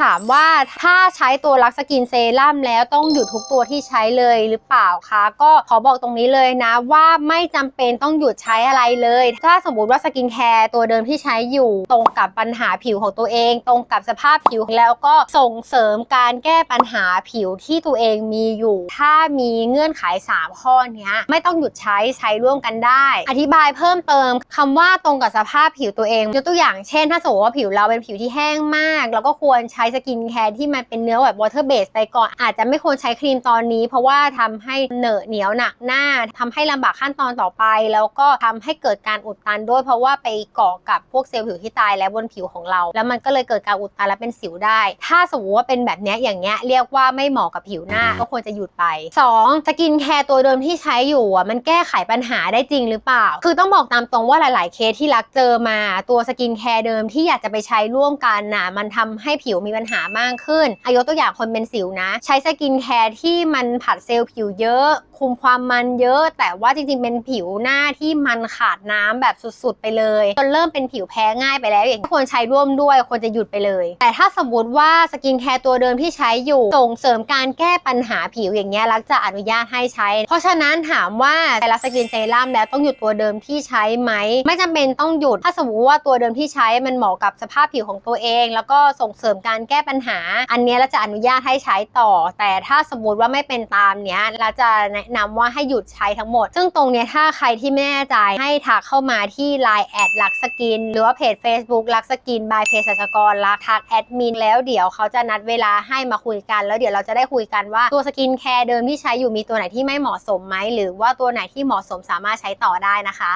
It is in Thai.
ถามว่าถ้าใช้ตัวลักสกินเซรั่มแล้วต้องหยุดทุกตัวที่ใช้เลยหรือเปล่าคะ ก็ขอบอกตรงนี้เลยนะว่าไม่จำเป็นต้องหยุดใช้อะไรเลย ถ้าสมมติว่าสกินแคร์ตัวเดิมที่ใช้อยู่ตรงกับปัญหาผิวของตัวเอง ตรงกับสภาพผิวแล้วก็ส่งเสริมการแก้ปัญหาผิวที่ตัวเองมีอยู่ ถ้ามีเงื่อนไข 3 ข้อเนี้ยไม่ต้องหยุดใช้ใช้ร่วมกันได้ อธิบายเพิ่มเติมคำว่าตรงกับสภาพผิวตัวเองยกตัวอย่างเช่น ถ้าสมมติว่าผิวเราเป็นผิวที่แห้งมาก เราก็ควรใช้สกินแคร์ที่มันเป็นเนื้อแบบ water base ไปก่อน อาจจะไม่ควรใช้ครีมตอนนี้ เพราะว่าทำให้เหนอะเหนียวหนักหน้าทำให้ลำบากขั้นตอนต่อไป แล้วก็ทำให้เกิดการอุดตันด้วย เพราะว่าไปเกาะกับพวกเซลล์ผิวที่ตายแล้วบนผิวของเรา แล้วมันก็เลยเกิดการอุดตันและเป็นสิวได้ ถ้าสมมติว่าเป็นแบบนี้อย่างเงี้ยเรียกว่าไม่เหมาะกับผิวหน้าก็ควรจะหยุดไป 2. สกินแคร์ตัวเดิมที่ใช้อยู่อะมันแก้ไขปัญหาได้จริงหรือเปล่า คือต้องบอกตามตรงว่าหลาย ๆ เคสที่รักเจอมาตัวสกินแคร์เดิมที่อยากจะไปใช้ร่วมกันน่ะมันทำให้ผิวมีปัญหามากขึ้นอายกตัวอย่างคนเป็นสิวนะ ใช้สกินแคร์ที่มันผัดเซลล์ผิวเยอะ คุมความมันเยอะ แต่ว่าจริงๆ เป็นผิวหน้าที่มันขาดน้ำแบบสุดๆ ไปเลยจนเริ่มเป็นผิวแพ้ง่ายไปแล้วอย่างควรใช้ร่วมด้วยควรจะหยุดไปเลย แต่ถ้าสมมติว่าสกินแคร์ตัวเดิมที่ใช้อยู่ส่งเสริมการแก้ปัญหาผิวอย่างเงี้ยรักจะอนุญาตให้ใช้ เพราะฉะนั้นถามว่าแต่ละสกินเซรั่มแล้วต้องหยุดตัวเดิมที่ใช้ไหมไม่จำเป็นต้องหยุด ถ้าสมมติว่าตัวเดิมที่ใช้มันเหมาะกับสภาพผิวของตัวเอง แล้วก็ส่งเสริมการแก้ปัญหา อันนี้เราจะอนุญาตให้ใช้ต่อ แต่ถ้าสมมติว่าไม่เป็นตามเนี้ยเราจะแนะนำว่าให้หยุดใช้ทั้งหมด ซึ่งตรงเนี้ยถ้าใครที่ไม่แน่ใจให้ทักเข้ามาที่ Line แอดลักสกินหรือว่าเพจ Facebook ลักสกินบายเพจสัชกรลักทักแอดมินแล้วเดี๋ยวเขาจะนัดเวลาให้มาคุยกัน แล้วเดี๋ยวเราจะได้คุยกันว่าตัวสกินแคร์เดิมที่ใช้อยู่มีตัวไหนที่ไม่เหมาะสมไหมหรือว่าตัวไหนที่เหมาะสมสามารถใช้ต่อได้นะคะ